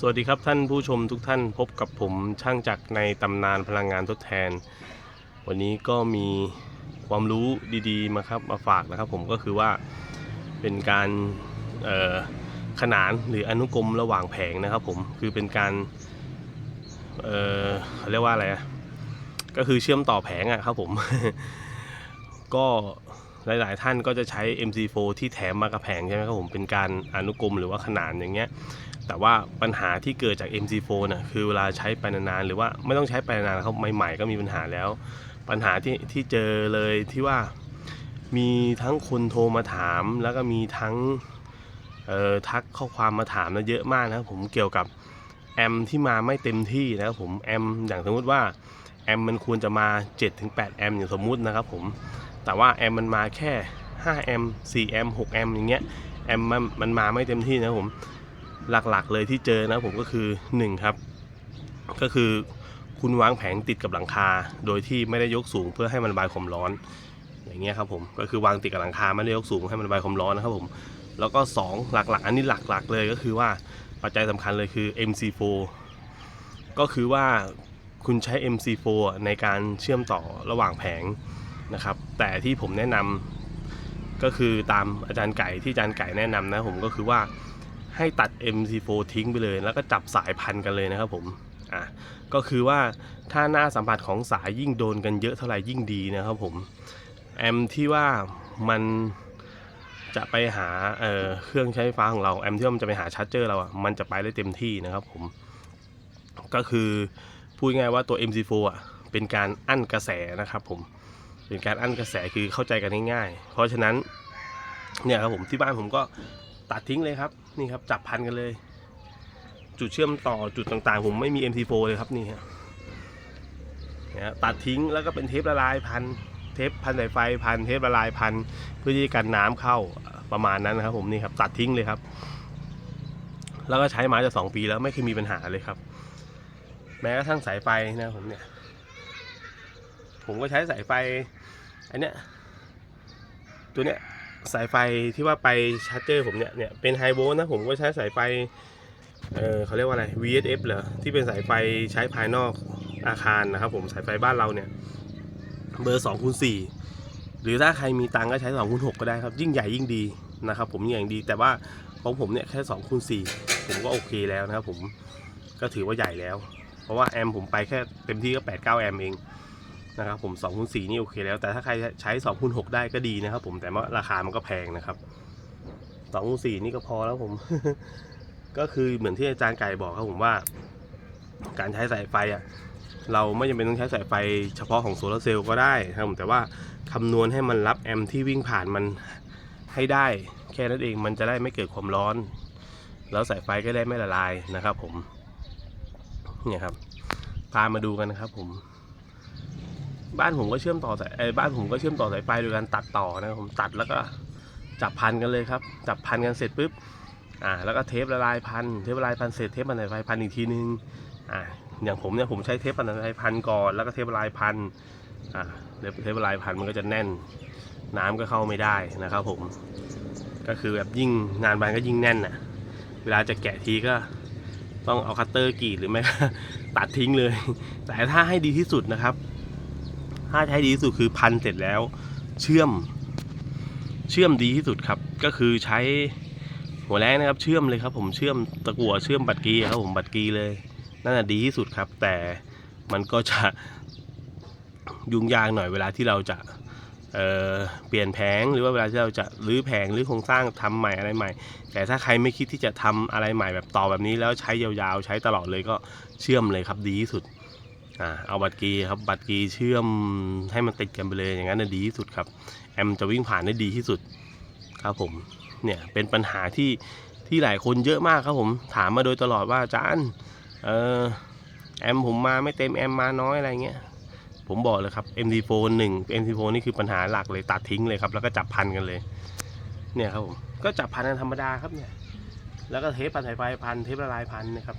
สวัสดีครับท่านผู้ชมทุกท่านพบกับผมช่างจักรในตำนานพลังงานทดแทน วันนี้ก็มีความรู้ดีๆมาครับมาฝากนะครับ ผมก็คือว่าเป็นการขนานหรืออนุกรมระหว่างแผงนะครับ ผมคือเป็นการเเขาเรียกว่าอะไรก็คือเชื่อมต่อแผงอะครับผมก็หลาย ๆ ท่านก็จะใช้ MC4 ที่แถมมากับแผงใช่ไหมครับผมเป็นการอนุกรมหรือว่าขนานอย่างเงี้ย แต่ว่าปัญหาที่เกิดจาก MC4 น่ะคือเวลาใช้ไปนานๆหรือว่าไม่ต้องใช้ไปนานๆครับใหม่ ๆ ก็มีปัญหาแล้ว ปัญหาที่ที่เจอเลยที่ว่ามีทั้งคนโทรมาถาม แล้วก็มีทั้งทักข้อความมาถามนะเยอะมากนะผมเกี่ยวกับแอมที่มาไม่เต็มที่นะครับผมแอมอย่างสมมติว่าแอมมันควรจะมา 7-8 แอมอย่างสมมุตินะครับผมแต่ว่าแอมมันมาแค่5แอม4แอม6แอมอย่างเงี้ยแอมมันมันมาไม่เต็มที่นะครับผม หลักๆ เลยที่เจอนะผมก็คือ1ครับก็คือคุณวางแผงติดกับหลังคา โดยที่ไม่ได้ยกสูงเพื่อให้มันระบายความร้อน อย่างเงี้ยครับผมก็คือวางติดกับหลังคาไม่ได้ยกสูงให้มันระบายความร้อนนะครับผมแล้วก็ 2 หลักๆ อันนี้หลักๆ เลยก็คือว่าปัจจัยสำคัญเลยคือ MC4 ก็คือว่าคุณใช้ MC4 ในการเชื่อมต่อระหว่างแผงนะครับ แต่ที่ผมแนะนำก็คือตามอาจารย์ไก่ที่อาจารย์ไก่แนะนำนะผมก็คือว่า ให้ตัด MC4 ทิ้งไปเลยแล้วก็จับสายพันกันเลยนะครับผมอะก็คือว่าถ้าหน้าสัมผัสของสายยิ่งโดนกันเยอะเท่าไหร่ยิ่งดีนะครับผมแอมที่ว่ามันจะไปหาเเครื่องใช้ไฟฟ้าของเราแอมที่ว่ามันจะไปหาชาร์จเจอร์เราอะมันจะไปได้เต็มที่นะครับผมก็คือพูดง่ายว่าตัว MC4 อะเป็นการอั้นกระแสนะครับผมเป็นการอั้นกระแสคือเข้าใจกันง่ายๆเพราะฉะนั้นเนี่ยครับผมที่บ้านผมก็ตัดทิ้งเลยครับ นี่ครับจับพันกันเลย จุดเชื่อมต่อจุดต่างๆ ผมไม่มี MT4 เลยครับนี่ฮะเนี่ยตัดทิ้งแล้วก็เป็นเทปละลายพันเทปพันสายไฟพันเทปละลายพันเพื่อที่กันน้ำเข้าประมาณนั้นนะครับ ผมนี่ครับตัดทิ้งเลยครับ แล้วก็ใช้มาจะสองปีแล้วไม่เคยมีปัญหาเลยครับ แม้กระทั่งสายไฟนะผมเนี่ย ผมก็ใช้สายไฟอันเนี้ยตัวเนี้ย สายไฟที่ว่าไปชาร์จเจอร์ผมเนี่ยเนี่ยเป็นไฮโวลต์นะผมก็ใช้สายไฟเออเขาเรียกว่าอะไร VSF เหรอที่เป็นสายไฟใช้ภายนอกอาคารนะครับผมสายไฟบ้านเราเนี่ยเบอร์2คูณ4หรือถ้าใครมีตังค์ก็ใช้2คูณ6ก็ได้ครับ ยิ่งใหญ่ยิ่งดีนะครับผมยิ่งใหญ่ยิ่งดี แต่ว่าของผมเนี่ยแค่2คูณ4ผมก็โอเคแล้วนะครับผมก็ถือว่าใหญ่แล้ว เพราะว่าแอมผมไปแค่เต็มที่ก็8 9แอมเอง นะครับผม2คูณ4นี่โอเคแล้ว แต่ถ้าใครใช้2คูณ6ได้ก็ดีนะครับ ผมแต่ว่าราคามันก็แพงนะครับ2คูณ4นี่ก็พอแล้วผม ก็คือเหมือนที่อาจารย์ไก่บอกครับผมว่า การใช้สายไฟอะเราไม่จำเป็นต้องใช้สายไฟเฉพาะของโซลาร์เซลล์ก็ได้ครับผมแต่ว่าคำนวณให้มันรับแอมป์ที่วิ่งผ่านมันให้ได้ แค่นั้นเองมันจะได้ไม่เกิดความร้อน แล้วสายไฟก็ได้ไม่ละลายนะครับ ผมเนี่ยครับพามาดูกันนะครับผม บ้านผมก็เชื่อมต่อสายไอ้บ้านผมก็เชื่อมต่อสายไฟโดยการตัดต่อนะครับผมตัดแล้วก็จับพันกันเลยครับ จับพันกันเสร็จปุ๊บอ่าแล้วก็เทปละลายพันเทปละลายพันเสร็จเทปพันสายไฟพันอีกทีนึงอ่าอย่างผมเนี่ยผมใช้เทปพันสายไฟพันก่อนแล้วก็เทปละลายพันอ่าเทปเทปละลายพันมันก็จะแน่น น้ำก็เข้าไม่ได้นะครับ ผม ก็คือแบบยิ่งงานบานก็ยิ่งแน่นอะ เวลาจะแกะทีก็ต้องเอาคัตเตอร์กรีดหรือไม่ก็ตัดทิ้งเลย แต่ถ้าให้ดีที่สุดนะครับ ถ้าใช้ดีที่สุดคือพันเสร็จแล้ว เชื่อม เชื่อมดีที่สุดครับ ก็คือใช้หัวแรงนะครับ เชื่อมเลยครับ ผมเชื่อมตะกั่วเชื่อมบัตรกีครับผมบัตรกีเลยนั่นแหะดีที่สุดครับ แต่มันก็จะยุ่งยากหน่อยเวลาที่เราจะเเปลี่ยนแผงหรือว่าเวลาที่เราจะรื้อแผงหรือโครงสร้างทำใหม่อะไรใหม่ แต่ถ้าใครไม่คิดที่จะทำอะไรใหม่แบบต่อแบบนี้แล้วใช้ยาวๆ ใช้ตลอดเลยก็เชื่อมเลยครับดีที่สุด อ่าเอาบัตรกีครับบัตรกีเชื่อมให้มันติดกันไปเลยอย่างนั้นนะดีที่สุดครับแอมจะวิ่งผ่านได้ดีที่สุดครับผมเนี่ยเป็นปัญหาที่ที่หลายคนเยอะมากครับผมถามมาโดยตลอดว่าอาจารย์เออแอมผมมาไม่เต็มแอมมาน้อยอะไรเงี้ยผมบอกเลยครับ MD4 1 MD4 นี่คือปัญหาหลักเลยตัดทิ้งเลยครับ แล้วก็จับพันกันเลย เนี่ยครับผมก็จับพันกันธรรมดาครับเนี่ยแล้วก็เทปพันสายไฟพันเทปละลายพันนะครับ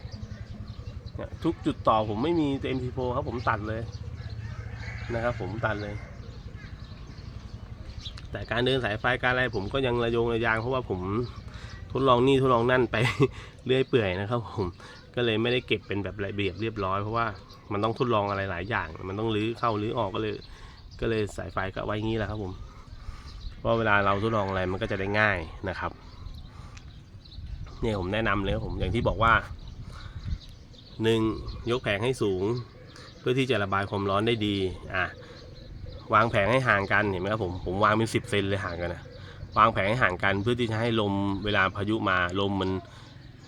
ทุกจุดต่อผมไม่มีเต็มทีโฟครับผมตัดเลยนะครับ ผมตัดเลย แต่การเดินสายไฟการอะไรผมก็ยังระโยงระยางเพราะว่าผมทดลองนี่ทดลองนั่นไปเรื่อยเปื่อยนะครับ ผมก็เลยไม่ได้เก็บเป็นแบบระเบียบเรียบร้อยเพราะว่ามันต้องทดลองอะไรหลายอย่าง มันต้องรื้อเข้ารื้อออกก็เลย ก็เลยสายไฟก็ไว้งี้แหละครับ ผมเพราะเวลาเราทดลองอะไรมันก็จะได้ง่ายนะครับเนี่ยผมแนะนำเลยผมอย่างที่บอกว่า หนึ่งยกแผงให้สูง เพื่อที่จะระบายความร้อนได้ดีอะวางแผงให้ห่างกันเห็นไหมครับผมผมวางเป็นสิบเซนเลยห่างกันนะวางแผงให้ห่างกันเพื่อที่จะให้ลมเวลาพายุมาลมมัน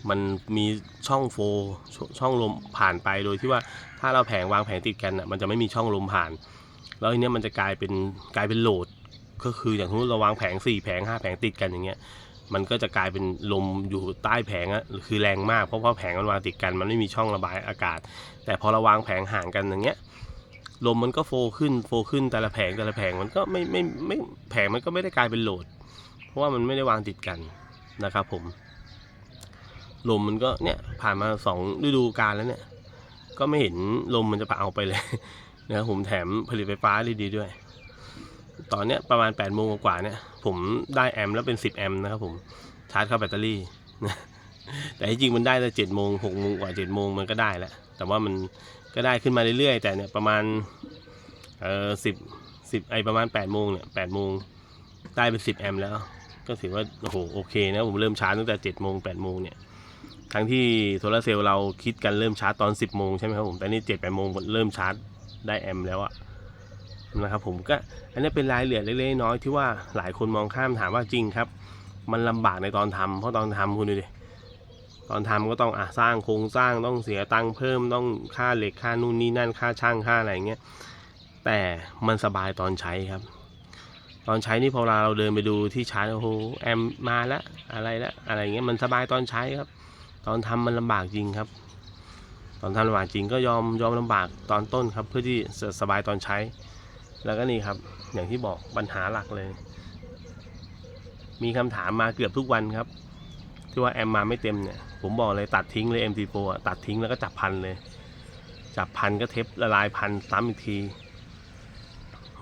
มันมีช่องโฟร์ชช่องลมผ่านไปโดยที่ว่าถ้าเราแผงวางแผงติดกันอะมันจะไม่มีช่องลมผ่าน แล้วทีเนี้ยมันจะกลายเป็นกลายเป็นโหลด ก็คืออย่างสมมติเราวางแผงสี่แผงห้าแผงติดกันอย่างเงี้ย มันก็จะกลายเป็นลมอยู่ใต้แผงอะคือแรงมากเพราะว่าแผงมันวางติดกัน มันไม่มีช่องระบายอากาศ แต่พอเราวางแผงห่างกันอย่างเงี้ยลมมันก็โฟขึ้นโฟขึ้นแต่ละแผงแต่ละแผงมันก็ไม่ไม่ไม่แผงมันก็ไม่ได้กลายเป็นโหลด เพราะว่ามันไม่ได้วางติดกันนะครับผม ลมมันก็เนี่ยผ่านมาสองฤดูกาลแล้วเนี่ย ก็ไม่เห็นลมมันจะไปเอาไปเลยนะครับผมแถมผลิตไฟฟ้าได้ดีด้วย ตอนเนี้ยประมาณ8ปดโมงกว่าเนี่ย ผมได้แอมแล้วเป็น 10 แอมนะครับผมชาร์จเข้าแบตเตอรี่นะแต่จริงมันได้แต่เจ็ดโมงหกโมงกว่าเจ็ดโมงมันก็ได้แล้วแต่ว่ามันก็ได้ขึ้นมาเรื่อยๆ แต่เนี่ยประมาณเออสิบสิบไอประมาณ8ปดโมงเนี่ยแปดโมงได้เป็น10แอมแล้ว ก็ถือว่าโอ้โหโอเคนะผมเริ่มชาร์จตั้งแต่7จ็ดโมงแปดโมงเนี่ยทั้งที่โซลาร์เซลล์เราคิดกันเริ่มชาร์จตอน 10บโมงใช่ไหมครับผมแต่นี่เจ็ดแปดโมงเริ่มชาร์จได้แอมแล้วอะ นะครับผมก็อันนี้เป็นรายละเอียดเล็กๆน้อยที่ว่าหลายคนมองข้ามถามว่าจริงครับ มันลำบากในตอนทำเพราะตอนทำคุณดูดิตอนทำก็ต้องอะสร้างโครงสร้างต้องเสียตังค์เพิ่มต้องค่าเหล็กค่านู่นนี่นั่นค่าช่างค่าอะไรเงี้ยแต่มันสบายตอนใช้ครับ ตอนใช้นี่พอเราเดินไปดูที่ชาร์จโอ้โหแอมมาแล้วอะไรแล้วอะไรเงี้ยมันสบายตอนใช้ครับ ตอนทำมันลำบากจริงครับ ตอนทำลำบากจริงก็ยอมยอมลำบากตอนต้นครับ เพื่อที่สบายตอนใช้ แล้วก็นี่ครับ อย่างที่บอกปัญหาหลักเลย มีคำถามมาเกือบทุกวันครับ ที่ว่าแอมมาไม่เต็มเนี่ย ผมบอกเลยตัดทิ้งเลย MT4 อะตัดทิ้งแล้วก็จับพันเลย จับพันก็เทปละลายพันซ้ำอีกที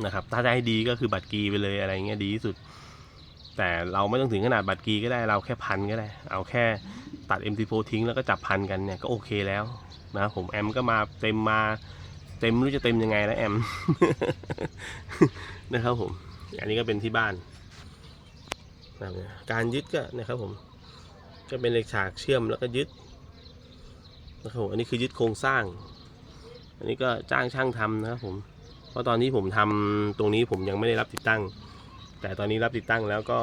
นะครับ ถ้าจะให้ดีก็คือบัตรกีไปเลยอะไรเงี้ยดีที่สุด แต่เราไม่ต้องถึงขนาดบัตรกีก็ได้เราแค่พันก็ได้ เอาแค่ตัด MT4 ทิ้งแล้วก็จับพันกันเนี่ยก็โอเคแล้วนะผมแอมก็มาเต็มมา เต็มรู้จะเต็มยังไงแล้วแอม นะครับผม อันนี้ก็เป็นที่บ้านนะครับการยึดก็นะครับผม ก็เป็นเหล็กฉากเชื่อมแล้วก็ยึดนะครับผมอันนี้คือยึดโครงสร้าง อันนี้ก็จ้างช่างทำนะครับผม เพราะตอนที่ผมทำตรงนี้ผมยังไม่ได้รับติดตั้ง แต่ตอนนี้รับติดตั้งแล้วก็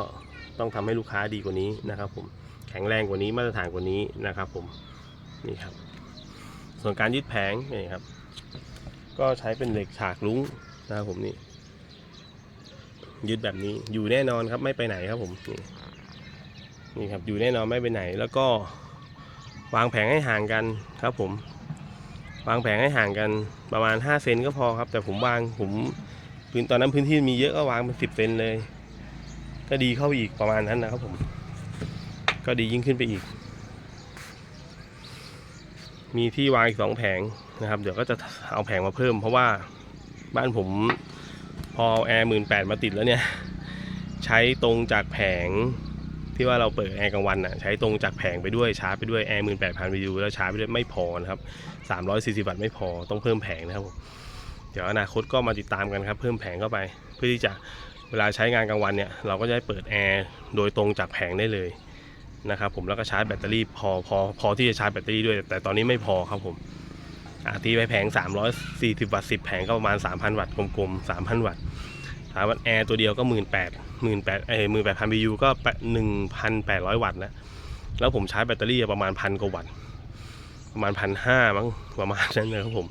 ต้องทำให้ลูกค้าดีกว่านี้นะครับ ผม แข็งแรงกว่านี้มาตรฐานกว่านี้นะครับ ผม นี่ครับ ส่วนการยึดแผงนี่ครับ ก็ใช้เป็นเหล็กฉากลุ้งนะครับผมนี่ยึดแบบนี้อยู่แน่นอนครับไม่ไปไหนครับผมนี่นี่ครับอยู่แน่นอนไม่ไปไหน แล้วก็วางแผงให้ห่างกันครับผม วางแผงให้ห่างกันประมาณ 5 เซนก็พอครับ แต่ผมวางผมพื้นตอนนั้นพื้นที่มีเยอะก็วางเป็น10เซนเลย ก็ดีเข้าไปอีกประมาณนั้นนะครับผม ก็ดียิ่งขึ้นไปอีก มีที่วางอีกสองแผงนะครับ เดี๋ยวก็จะเอาแผงมาเพิ่ม เพราะว่าบ้านผมพอแอร์หมื่นแปดมาติดแล้วเนี่ย ใช้ตรงจากแผงที่ว่าเราเปิดแอร์กลางวันอะใช้ตรงจากแผงไปด้วยชาร์จไปด้วยแอร์หมื่นแปดพันวิวแล้วชาร์จไปด้วยไม่พอนะครับสามร้อยสี่สิบวัตต์ไม่พอต้องเพิ่มแผงนะครับเดี๋ยวอนาคตก็มาติดตามกันครับ เพิ่มแผงเข้าไป เพื่อที่จะเวลาใช้งานกลางวันเนี่ยเราก็จะได้เปิดแอร์โดยตรงจากแผงได้เลย นะครับผมแล้วก็ชาร์จแบตเตอรี่พอพอพอที่จะชาร์จแบตเตอรี่ด้วย แต่ตอนนี้ไม่พอครับผมอาตีไปแผง 340 วัตต์ 10 แผงก็ประมาณ 3,000 วัตต์กลมๆ 3,000 วัตต์ถามว่าแอร์ตัวเดียวก็ 18,000 18,000เอ้ย18,000 BU ก็ 1,800 วัตต์แล้วแล้วผมชาร์จแบตเตอรี่ประมาณพันกว่าวัตต์ประมาณพันห้ามั้งประมาณนั้นเลยครับผม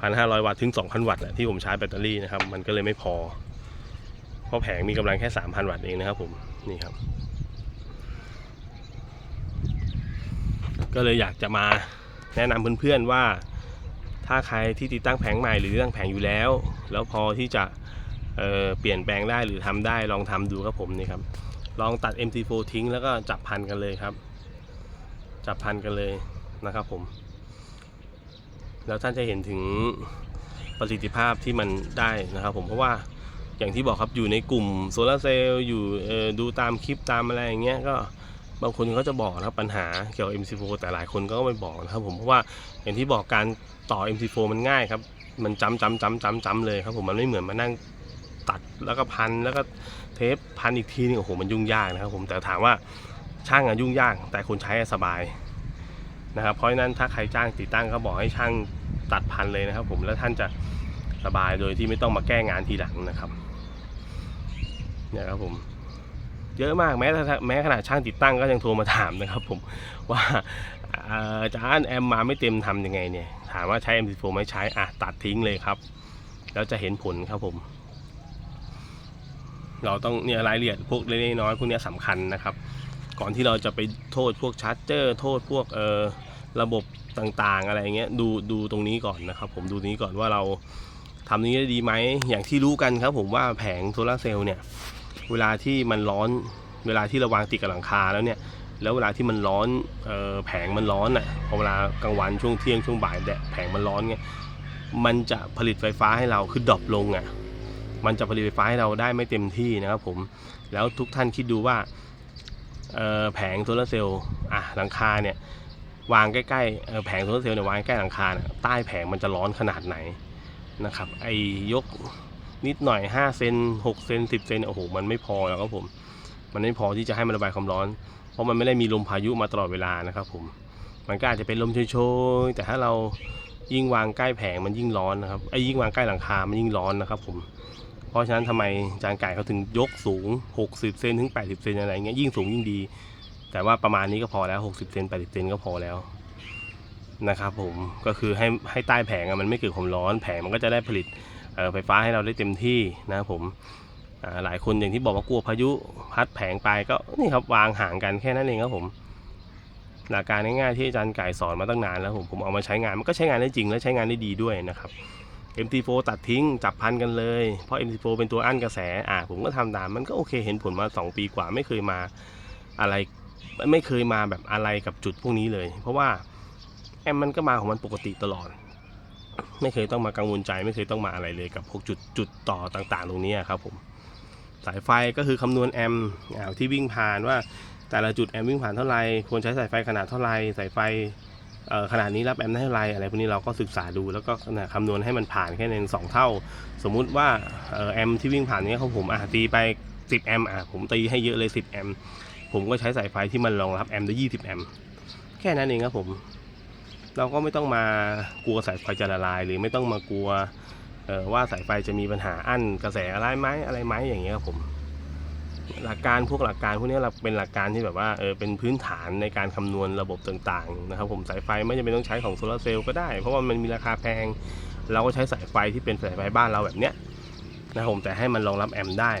พันห้าร้อยวัตต์ถึงสองพันวัตต์ที่ผมชาร์จแบตเตอรี่นะครับ มันก็เลยไม่พอ เพราะแผงมีกำลังแค่สามพันวัตต์เองนะครับผมนี่ครับ ก็เลยอยากจะมาแนะนำเพื่อนๆว่า ถ้าใครที่ติดตั้งแผงใหม่หรือติดตั้งแผงอยู่แล้ว แล้วพอที่จะเเปลี่ยนแปลงได้หรือทำได้ลองทำดูครับผมนี่ครับ ลองตัด MT4 ทิ้งแล้วก็จับพันกันเลยครับ จับพันกันเลยนะครับผม แล้วท่านจะเห็นถึงประสิทธิภาพที่มันได้นะครับผมเพราะว่าอย่างที่บอกครับอยู่ในกลุ่มโซลาร์เซลล์อยู่ดูตามคลิปตามอะไรอย่างเงี้ยก็ บางคนก็จะบอกนะครับปัญหาเกี่ยวกับ MC4 แต่หลายคนก็ไม่บอกนะครับผมเพราะว่าอย่างที่บอกการต่อ MC4 มันง่ายครับ มันจำจำจำจำจำเลยครับผมมันไม่เหมือนมานั่งตัดแล้วก็พันแล้วก็เทปพันอีกทีนึงโอ้โหมันยุ่งยากนะครับผมแต่ถามว่าช่างอะยุ่งยาก แต่คนใช้สบายนะครับเพราะฉะนั้นถ้าใครจ้างติดตั้งก็บอกให้ช่างตัดพันเลยนะครับ ผมแล้วท่านจะสบายโดยที่ไม่ต้องมาแก้งานทีหลังนะครับเนี่ยครับผม เยอะมากแม้แต่แม้ขนาดช่างติดตั้งก็ยังโทรมาถามนะครับผมว่าเอ่ออาจารย์แอมมาไม่เต็มทำยังไงเนี่ย ถามว่าใช้ M14 ไหม่ใช้อะตัดทิ้งเลยครับ แล้วจะเห็นผลครับผม เราต้องเนี่ยรายละเอียดพวกเล็กน้อยพวกนี้ยสำคัญนะครับ ก่อนที่เราจะไปโทษพวกชาร์จเจอร์โทษพวกเอ่อระบบต่างๆ อะไรเงี้ยดูดูตรงนี้ก่อนนะครับ ผมดูนี้ก่อนว่าเราทำนี้ได้ดีไหมอย่างที่รู้กันครับผมว่าแผงโซลาเซลล์เนี่ย เวลาที่มันร้อน เวลาที่เราวางติดกับหลังคาแล้วเนี่ย แล้วเวลาที่มันร้อนออแผงมันร้อนอะพอเวลากลางวันช่วงเที่ยงช่วงบ่ายแดดแผงมันร้อนไงมันจะผลิตไฟฟ้าให้เราคือดรอปลงอะ มันจะผลิตไฟฟ้าให้เราได้ไม่เต็มที่นะครับผม แล้วทุกท่านคิดดูว่าแผงโซลาร์เซลล์อะหลังคาเนี่ยวางใกล้ๆแผงโซลาร์เซลล์เนี่ยวางใกล้หลังคาใต้แผงมันจะร้อนขนาดไหนนะครับไอยก นิดหน่อย5เซน6เซน10เซนโอ้โหมันไม่พอแล้วครับผม มันไม่พอที่จะให้มันระบายความร้อน เพราะมันไม่ได้มีลมพายุมาตลอดเวลานะครับผมมันก็อาจจะเป็นลมโชยๆแต่ถ้าเรายิ่งวางใกล้แผงมันยิ่งร้อนนะครับไอ้ยิ่งวางใกล้หลังคา มันยิ่งร้อนนะครับผม เพราะฉะนั้นทำไมจานไก่เขาถึงยกสูง 60เซนถึง 80เซนอะไรเงี้ยยิ่งสูงยิ่งดี แต่ว่าประมาณนี้ก็พอแล้ว 60เซน80เซนก็พอแล้วนะครับผมก็คือให้ให้ใต้แผงมันไม่เกิดความร้อนแผงมันก็จะได้ผลิต ไฟฟ้าให้เราได้เต็มที่นะครับผมอ่าหลายคนอย่างที่บอกว่ากลัวพายุพัดแผงไปก็นี่ครับวางห่างกันแค่นั้นเองครับผมหลักการง่ายๆที่อาจารย์ไก่สอนมาตั้งนานแล้วผมผมเอามาใช้งานมันก็ใช้งานได้จริงและใช้งานได้ดีด้วยนะครับ MT4 ตัดทิ้งจับพันกันเลย เพราะ MT4 เป็นตัวอั้นกระแสอ่าผมก็ทำตามมันก็โอเคเห็นผลมา 2 ปีกว่าไม่เคยมาอะไรไม่เคยมาแบบอะไรกับจุดพวกนี้เลย เพราะว่าแอมมันก็มาของมันปกติตลอด ไม่เคยต้องมากังวลใจ ไม่เคยต้องมาอะไรเลยกับพวกจุดจุดต่อต่างๆ ตรงนี้ครับผมสายไฟก็คือคำนวณแอมป์อ่าที่วิ่งผ่านว่าแต่ละจุดแอมป์วิ่งผ่านเท่าไหร่ควรใช้สายไฟขนาดเท่าไหร่สายไฟขนาดนี้รับแอมป์ได้เท่าไหร่อะไรพวกนี้เราก็ศึกษาดูแล้วก็คำนวณให้มันผ่านแค่ในสองเท่า สมมุติว่าแอมป์ที่วิ่งผ่านนี้ยของผมอะตีไป 10 แอมป์อะผมตีให้เยอะเลย 10 แอมป์ผมก็ใช้สายไฟที่มันรองรับแอมป์ได้ 20 แอมป์แค่นั้นเองครับผม เราก็ไม่ต้องมากลัวสายไฟจะละลาย หรือไม่ต้องมากลัวว่าสายไฟจะมีปัญหาอั้นกระแสอะไรไหมอะไรไหมอย่างเงี้ยครับผมหลักการพวกหลักการพวกนี้เราเป็นหลักการที่แบบว่าเออเป็นพื้นฐานในการคำนวณระบบต่างๆนะครับผมสายไฟไม่จำเป็นต้องใช้ของโซลาเซลล์ก็ได้ เพราะว่ามันมีราคาแพง เราก็ใช้สายไฟที่เป็นสายไฟบ้านเราแบบเนี้ยนะครับผมแต่ให้มันรองรับแอมป์ได้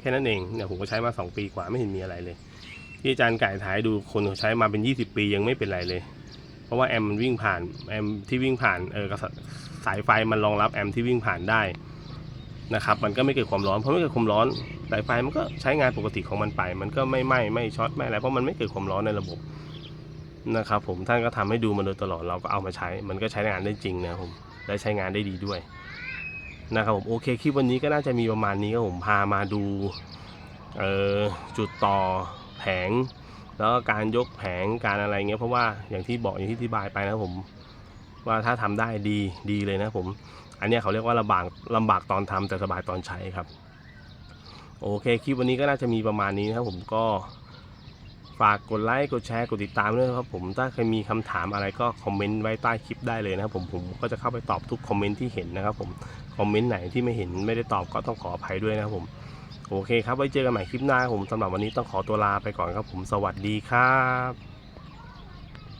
แค่นั้นเองเนี่ยผมก็ใช้มา 2 ปีกว่าไม่เห็นมีอะไรเลย ที่อาจารย์ไก่ถ่ายดูคนเขาใช้มาเป็น 20 ปียังไม่เป็นไรเลย เพราะว่าแอมมันวิ่งผ่านแอมที่วิ่งผ่านเออกระสายไฟมันรองรับแอมที่วิ่งผ่านได้นะครับมันก็ไม่เกิดความร้อนเพราะไม่เกิดความร้อนสายไฟมันก็ใช้งานปกติของมันไป มันก็ไม่ไหม้ไม่ช็อตไม่อะไรเพราะมันไม่เกิดความร้อนในระบบนะครับผมท่านก็ทำให้ดูมาโดยตลอดเราก็เอามาใช้ มันก็ใช้งานได้จริงนะครับผมและใช้งานได้ดีด้วยนะครับผมโอเคคลิปวันนี้ก็น่าจะมีประมาณนี้ครับผมพามาดูออจุดต่อแผง แล้วก็การยกแผงการอะไรเงี้ยเพราะว่าอย่างที่บอกอย่างที่อธิบายไปนะผมว่าถ้าทำได้ดีดีเลยนะผมอันนี้เขาเรียกว่าลำบากลำบากตอนทำแต่สบายตอนใช้ครับ โอเคคลิปวันนี้ก็น่าจะมีประมาณนี้นะครับผมก็ฝากกดไลค์กดแชร์กดติดตามด้วยครับผมถ้าใครมีคำถามอะไรก็คอมเมนต์ไว้ใต้คลิปได้เลยนะครับผมผมก็จะเข้าไปตอบทุกคอมเมนต์ที่เห็นนะครับผมคอมเมนต์ไหนที่ไม่เห็นไม่ได้ตอบก็ต้องขออภัยด้วยนะครับผม โอเคครับไว้เจอกันใหม่คลิปหน้าผมสำหรับวันนี้ต้องขอตัวลาไปก่อนครับผมสวัสดีครับ